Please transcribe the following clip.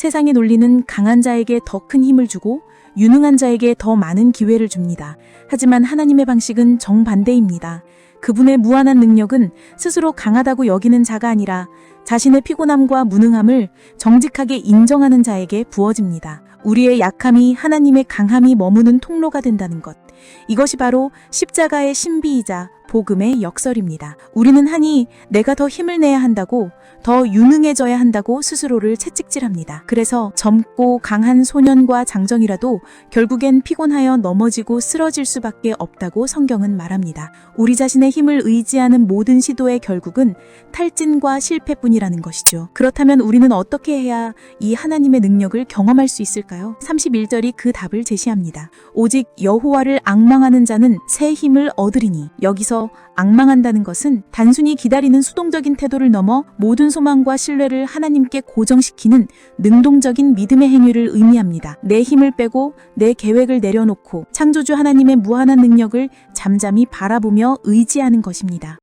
세상의 논리는 강한 자에게 더 큰 힘을 주고 유능한 자에게 더 많은 기회를 줍니다. 하지만 하나님의 방식은 정반대입니다. 그분의 무한한 능력은 스스로 강하다고 여기는 자가 아니라 자신의 피곤함과 무능함을 정직하게 인정하는 자에게 부어집니다. 우리의 약함이 하나님의 강함이 머무는 통로가 된다는 것. 이것이 바로 십자가의 신비이자 복음의 역설입니다. 우리는 하니 내가 더 힘을 내야 한다고 더 유능해져야 한다고 스스로를 채찍질합니다. 그래서 젊고 강한 소년과 장정이라도 결국엔 피곤하여 넘어지고 쓰러질 수밖에 없다고 성경은 말합니다. 우리 자신의 힘을 의지하는 모든 시도의 결국은 탈진과 실패뿐이라는 것이죠. 그렇다면 우리는 어떻게 해야 이 하나님의 능력을 경험할 수 있을까요? 31절이 그 답을 제시합니다. 오직 여호와를 악망하는 자는 새 힘을 얻으리니 여기 서 악망한다는 것은 단순히 기다리는 수동적인 태도를 넘어 모든 소망과 신뢰를 하나님께 고정시키는 능동적인 믿음의 행위를 의미합니다. 내 힘을 빼고 내 계획을 내려놓고 창조주 하나님의 무한한 능력을 잠잠히 바라보며 의지하는 것입니다.